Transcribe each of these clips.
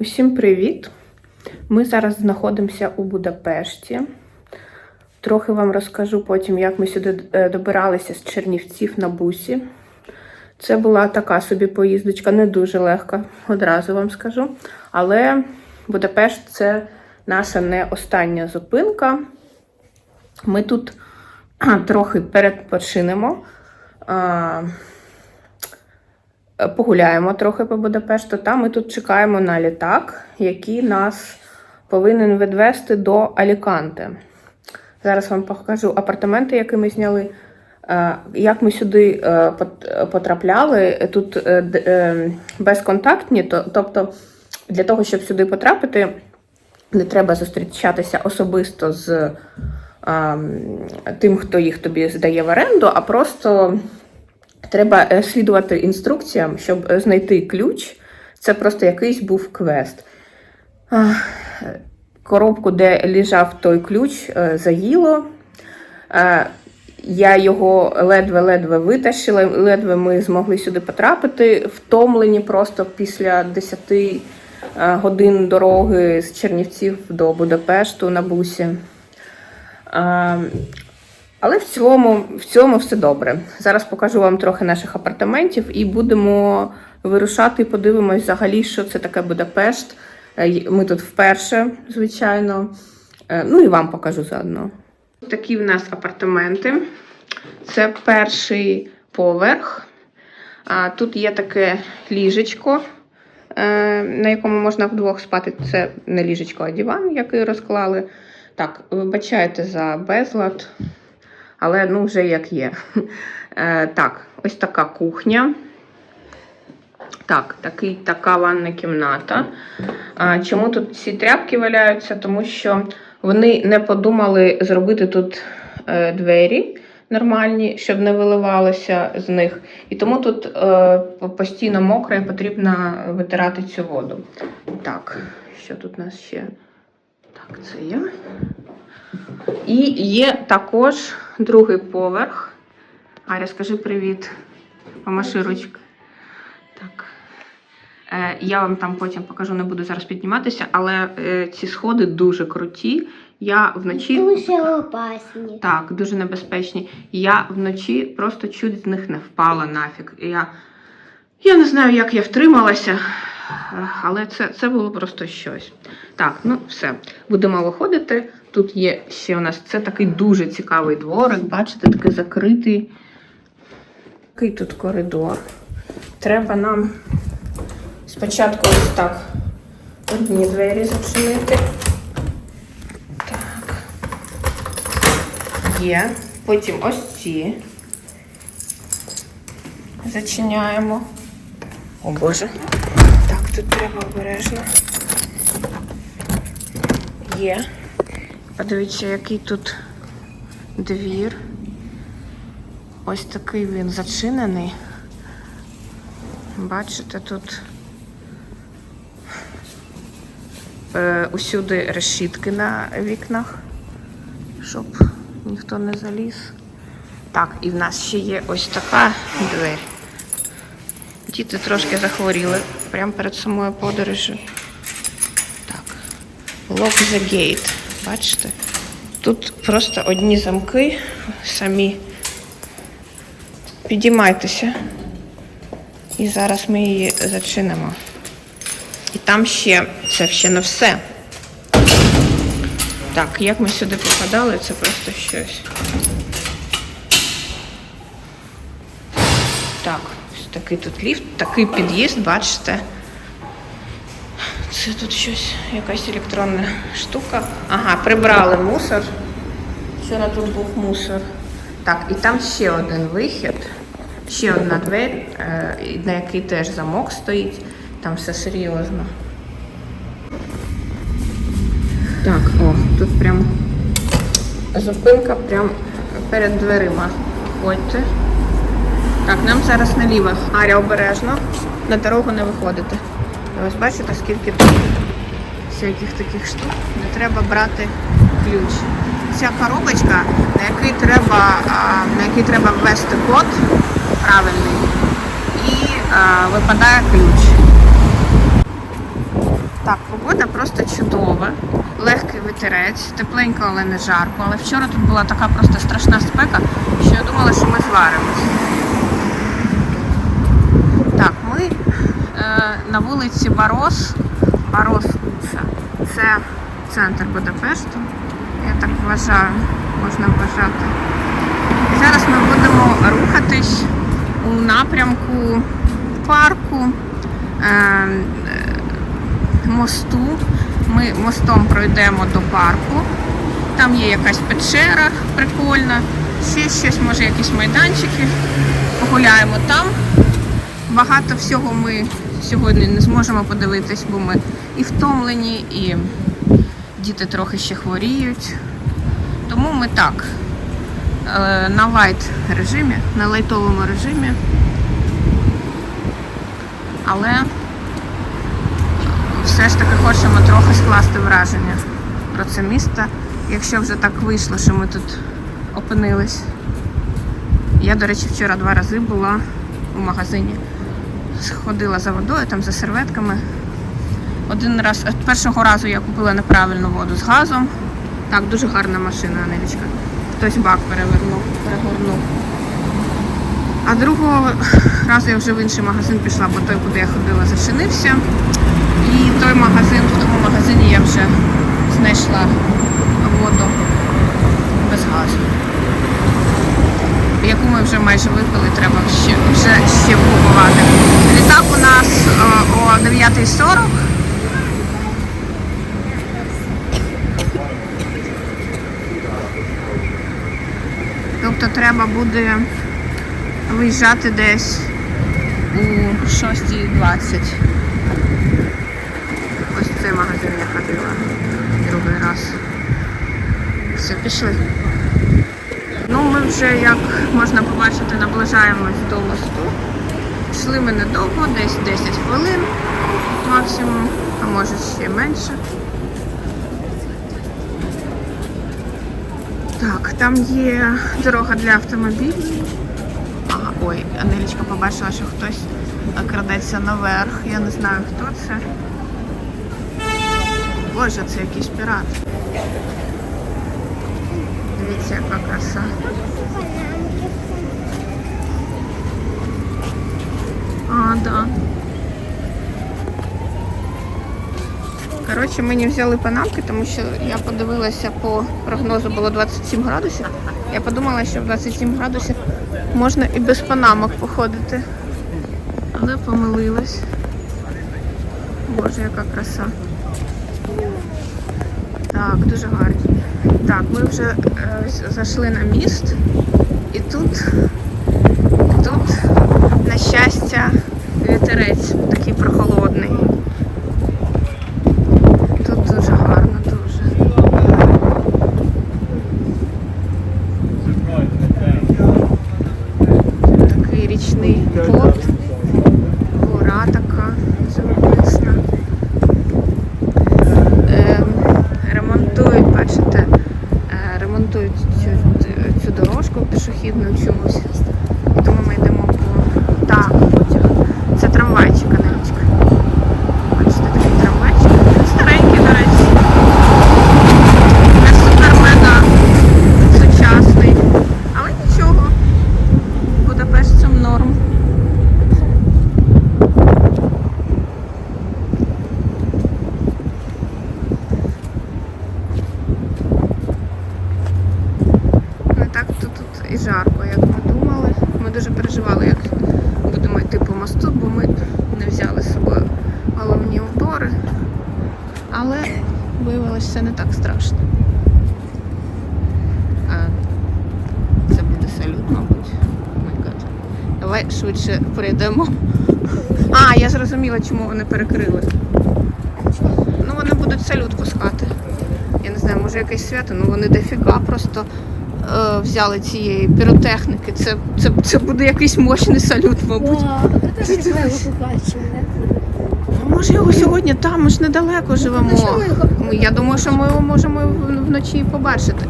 Усім привіт! Ми зараз знаходимося у Будапешті. Трохи вам розкажу потім, як ми сюди е, добиралися з Чернівців на бусі. Це була така собі поїздочка, не дуже легка, одразу вам скажу. Але Будапешт це наша не остання зупинка. Ми тут трохи передпочинемо. А, погуляємо трохи по Будапешту. Та ми тут чекаємо на літак, який нас повинен відвести до Аліканте. Зараз вам покажу апартаменти, які ми зняли. Е, Як ми сюди е, потрапляли, тут е, е, безконтактні, тобто для того, щоб сюди потрапити, не треба зустрічатися особисто з тим, хто їх тобі здає в оренду, а просто треба е, слідувати інструкціям, щоб е, знайти ключ. Це просто якийсь був квест. Коробку, де лежав той ключ, е, заїло. Я його ледве-ледве витащила, ледве ми змогли сюди потрапити, втомлені просто після 10 е, годин дороги з Чернівців до Будапешту на бусі. Але в цілому, в цілому все добре. Зараз покажу вам трохи наших апартаментів і будемо вирушати, подивимось взагалі, що це таке Будапешт. Е, Ми тут вперше, звичайно. Е, Ну і вам покажу заодно. Такі в нас апартаменти. Це перший поверх. Тут є таке ліжечко, е, на якому можна вдвох спати. Це не ліжечко, а диван, який розклали. Так, вибачайте за безлад, але ну вже як є. Е, так, ось така кухня. Так, такий, така ванна кімната. Чому тут ці тряпки валяються? Тому що вони не подумали зробити тут е, двері нормальні, щоб не виливалося з них. І тому тут е, постійно мокре і потрібно витирати цю воду. Так, що тут у нас ще? Так, це я. І є також другий поверх. Аря, скажи привіт. Помаши ручки. Так. Е, я вам там потім покажу, не буду зараз підніматися, але е, ці сходи дуже круті. Я вночі. Дуже опасні. Так, дуже небезпечні. Я вночі просто чуть з них не впала нафіг. Я, я не знаю, як я втрималася, але це, це було просто щось. Так, ну все, будемо виходити. Тут є ще у нас це такий дуже цікавий дворик, бачите, такий закритий. Такий тут коридор. Треба нам спочатку ось так одні двері зачинити. Так. Є. Потім ось ці. Зачиняємо. О Боже. Так, тут треба обережно. Є. Подивіться, який тут двір. Ось такий він зачинений. Бачите, тут е, усюди решітки на вікнах, щоб ніхто не заліз. Так, і в нас ще є ось така двері. Діти трошки захворіли прямо перед самою подорожю. Так. Lock the gate. Бачите? Тут просто одні замки самі. Підіймайтеся. І зараз ми її зачинимо. І там ще, це ще не все. Так, як ми сюди попадали, це просто щось. Так, ось такий тут ліфт, такий під'їзд, бачите. Це тут щось, якась електронна штука. Ага, прибрали мусор. Вчора тут був мусор. Так, і там ще один вихід, ще одна двері, е, на якій теж замок стоїть. Там все серйозно. Так, о, тут прям зупинка прям перед дверима. Ходьте. Так, нам зараз наліво. Аря обережно. На дорогу не виходити. Ось бачите, скільки тут всяких таких штук. Не треба брати ключ. Ця коробочка, на який треба, на який треба ввести код правильний, і а, випадає ключ. Так, погода просто чудова. Легкий вітерець, тепленько, але не жарко. Але вчора тут була така просто страшна спека, що я думала, що ми зваримось. Так, ми е, на вулиці Барос. Барос Уца. Це центр Будапешту. Я так вважаю, можна вважати. І зараз ми будемо рухатись у напрямку парку. Е, мосту. Ми мостом пройдемо до парку. Там є якась печера прикольна, ще щось, може якісь майданчики. Погуляємо там. Багато всього ми сьогодні не зможемо подивитись, бо ми і втомлені, і діти трохи ще хворіють. Тому ми так, е, на лайт режимі, на лайтовому режимі. Але все ж таки хочемо трохи скласти враження про це місто, якщо вже так вийшло, що ми тут опинились. Я, до речі, вчора два рази була у магазині. Сходила за водою, там за серветками. Один раз, е, першого разу я купила неправильну воду з газом. Так, дуже гарна машина, Анелічка. Хтось бак перевернув, перегорнув. А другого разу я вже в інший магазин пішла, бо той, куди я ходила, зачинився. І той магазин, в тому магазині я вже знайшла воду без газу. Яку ми вже майже випили, треба ще, вже ще купувати. Літак у нас е, о 9.40. Тобто треба буде виїжджати десь у 6.20. Ось цей магазин я ходила другий раз. Все, пішли. Ну, ми вже, як можна побачити, наближаємось до мосту. Йшли ми недовго, десь 10 хвилин максимум, а може ще менше. Так, там є дорога для автомобілів. Ага, ой, Анелічка побачила, що хтось крадеться наверх. Я не знаю, хто це. Боже, це якийсь пірат. Дивіться, яка краса. Да. Коротше, ми не взяли панамки, тому що я подивилася по прогнозу було 27 градусів. Я подумала, що в 27 градусів можна і без панамок походити. Але помилилась. Боже, яка краса. Так, дуже гарні. Так, ми вже е, зайшли на міст, і тут, тут, на щастя, вітерець такий прохолодний. Тут дуже гарно, дуже. Такий річний порт, гора така живописна. Ем, ремонтують, бачите, е, ремонтують цю, цю дорожку пішохідну чомусь. І тому ми йдемо по так, потяг. Це трамвайчик, Анелічка. Бачите, такий трамвайчик. Старенький, до речі. Не супер-мега сучасний. Але нічого. Будапештцям норм. Не так тут, тут і жарко, як ми думали. Ми дуже переживали, як будемо йти по мосту, бо ми не взяли з собою головні убори. Але виявилося все не так страшно. А, це буде салют, мабуть. Май гад. Давай швидше прийдемо. А, я зрозуміла, чому вони перекрили. Ну, вони будуть салют пускати. Я не знаю, може якесь свято, ну вони дофіга просто е, взяли цієї піротехніки. Це, це, це буде якийсь мощний салют, мабуть. Це ж його побачили. Ну, Може його сьогодні там, ми ж недалеко живемо. Ну, Ну, Я думаю, що ми його можемо вночі побачити.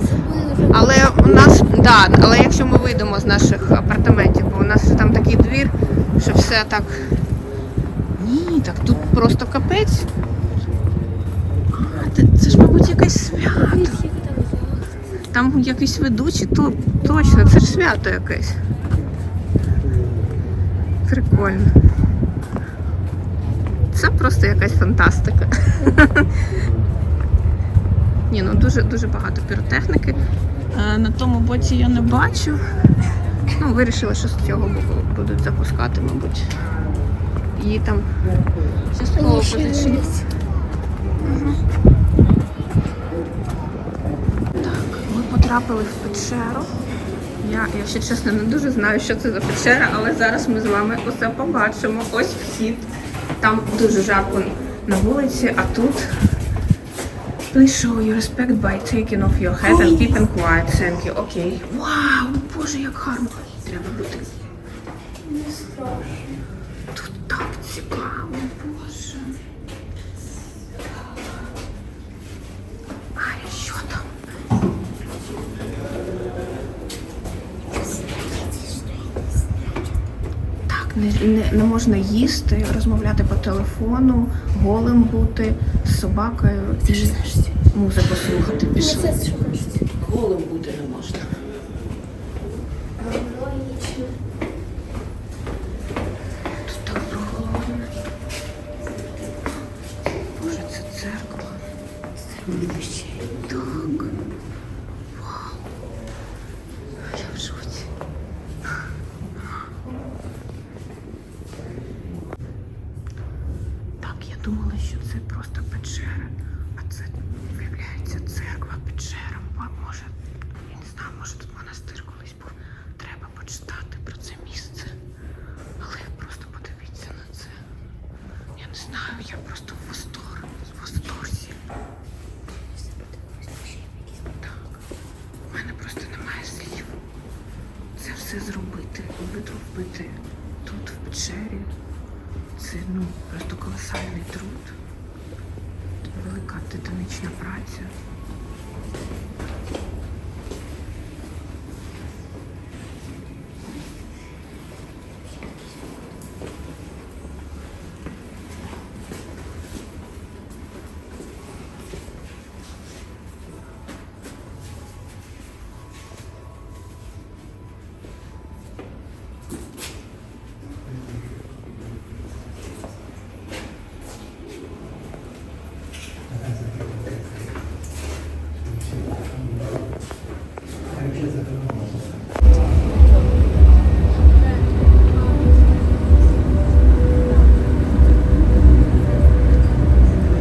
Але у нас, да, але якщо ми вийдемо з наших апартаментів, бо у нас там такий двір, що все так так тут просто капець. А, Це ж, мабуть, якесь свято. Там якийсь ведучий, то точно, це ж свято якесь. Прикольно. Це просто якась фантастика. Ні, ну Дуже-дуже багато піротехніки. Е, на тому боці я не бачу. Ну, Вирішила, що з цього будуть запускати, мабуть. Її там частково ще не позичі. десь. Так, ми потрапили в печеру. Я, якщо чесно, не дуже знаю, що це за печера, але зараз ми з вами усе побачимо. Ось вхід. Там дуже жарко на вулиці, а тут. Please show your respect by taking off your hat and keeping quiet. Thank you. Окей. Вау, боже, як гарно. Треба бути. Тут так цікаво, боже. А що там? Так, не, не, не можна їсти, розмовляти по телефону, голим бути з собакою і музику слухати Ну, пішли. кажуть? Голим бути не можна. Логічно. Тут так прохолодно. Боже, це церква. Так. Вау. Я в шоці. Так, я думала, що це просто печера, а це виявляється церква, печера. Ма- Може, я не знаю, може тут монастир колись був. Треба почитати про це місце. Але просто подивіться на це. Я не знаю, я просто в восторг, в восторзі. Так. У мене просто немає слів. Це все зробити, витрубити тут, в печері. Це ну, просто колосальний труд. Велика титанічна праця.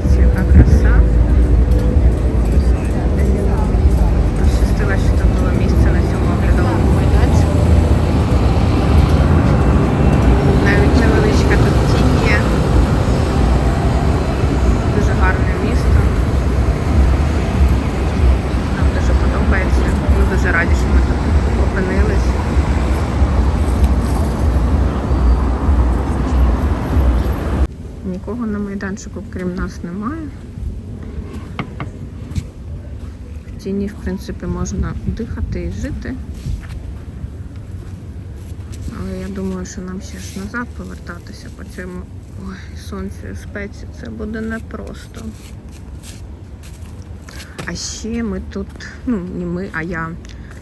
Ось Яка краса. Пощастило, що тут було місце на цьому оглядовому майданчику. Навіть невеличка тут тінь є. Дуже гарне місто. Нам дуже подобається. Ми дуже раді, що ми тут опинились. Нікого на майданчику, крім нас, немає. В тіні, в принципі, можна дихати і жити. Але я думаю, що нам ще ж назад повертатися по цьому ой, сонцю і спеці. Це буде непросто. А ще ми тут, ну не ми, а я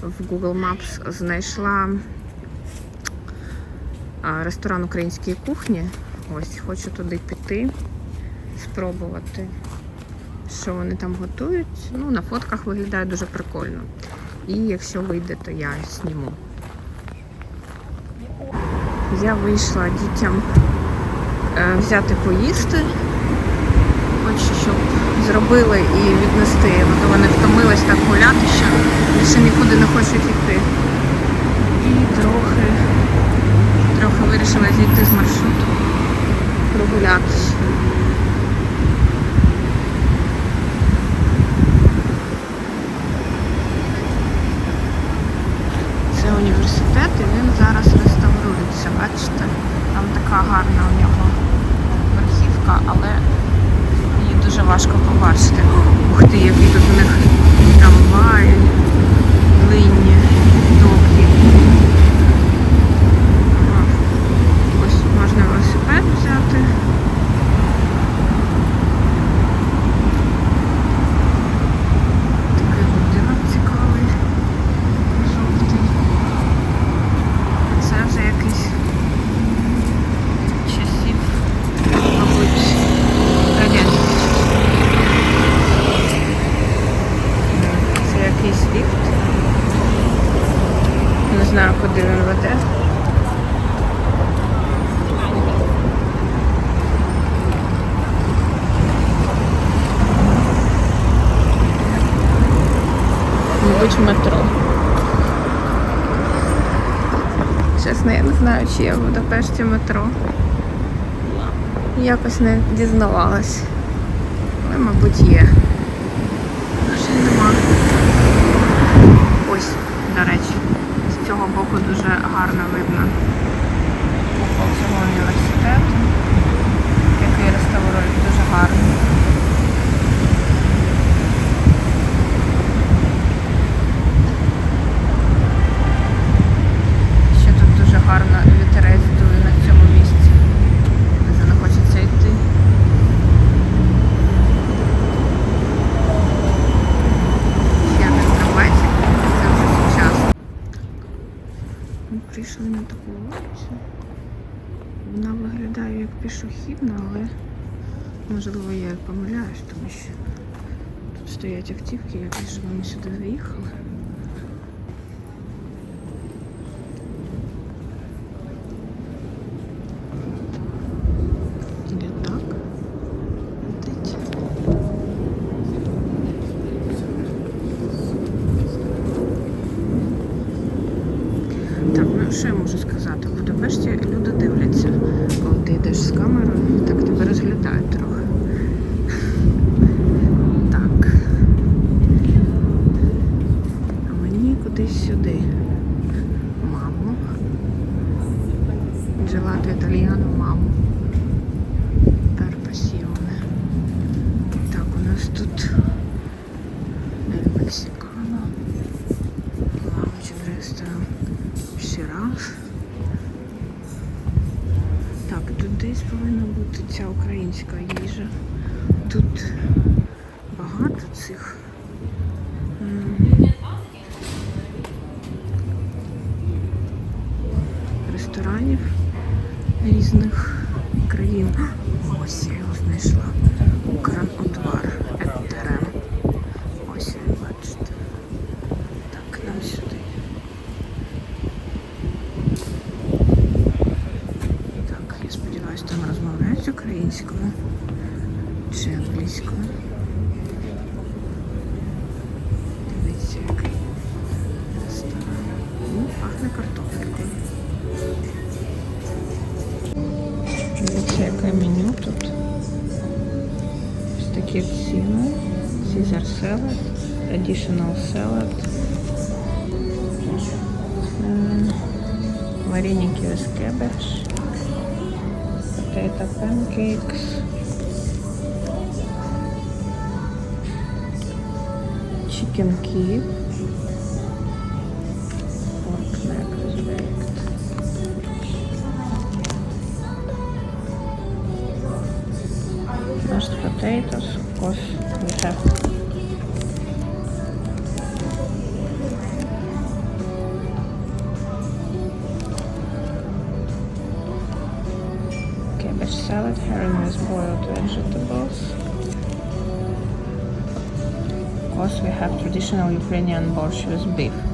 в Google Maps знайшла ресторан української кухні. Ось хочу туди піти, спробувати, що вони там готують. Ну, на фотках виглядає дуже прикольно. І якщо вийде, то я зніму. Я вийшла дітям е, взяти поїсти. Хочу, щоб зробили і віднести. Ну, то вони втомились так гуляти, що більше нікуди не хочуть йти. І трохи, трохи вирішила зійти з маршруту, прогулятися. площі метро. Якось не дізнавалась. Але, мабуть, є. Машин нема. Ось, до речі, з цього боку дуже гарно видно цього університету, який реставрують дуже гарно. прийшли на таку вулицю. Вона виглядає як пішохідна, але можливо я помиляюсь, тому що тут стоять автівки, я вже вони сюди заїхали. кудись сюди. маму, Джелато італіано, маму. салат. Вареники with cabbage. Potato pancakes. Chicken Kiev. Pork neck is baked. Mashed potatoes, of course, we have Of course, we have traditional Ukrainian borscht with beef.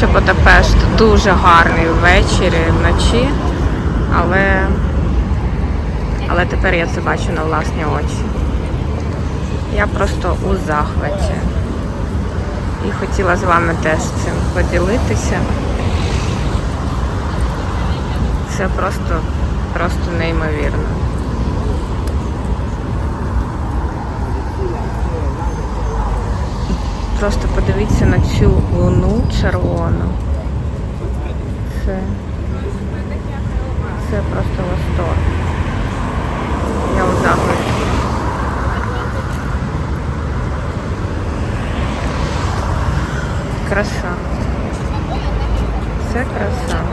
Що Будапешт дуже гарний ввечері, вночі, але, але тепер я це бачу на власні очі. Я просто у захваті. І хотіла з вами теж цим поділитися. Це просто, просто неймовірно. Просто подивіться на цю луну червону. Це це просто восторг. Я у захваті. Краса. Це краса.